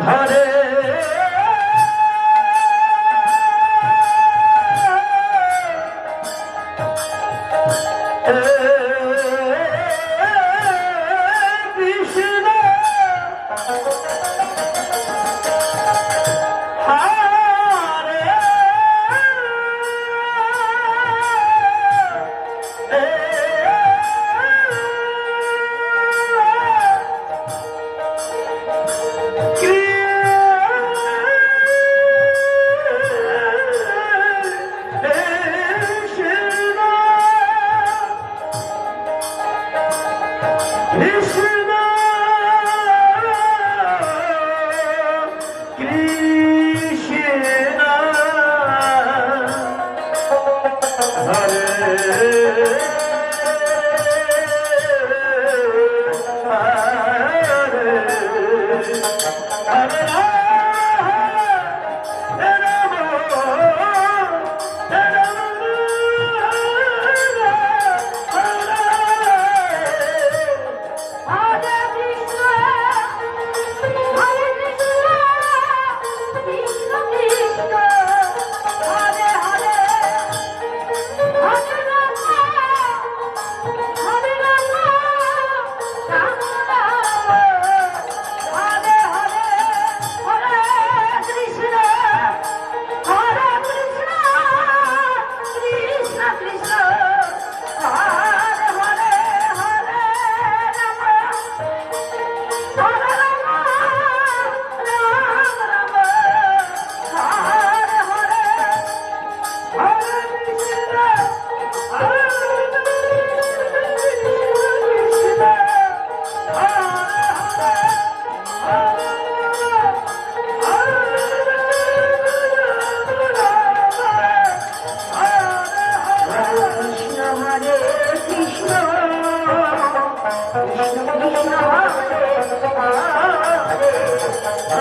Honey.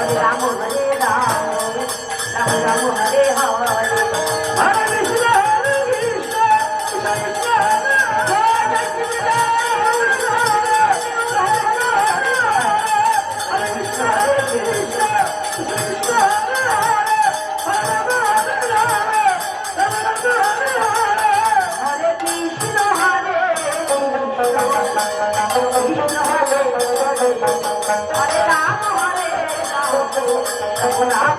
我的大木子的大木，大木大木子的好。ગુલાબ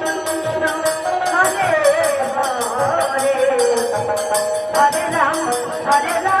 Hare Ram, Hare Ram.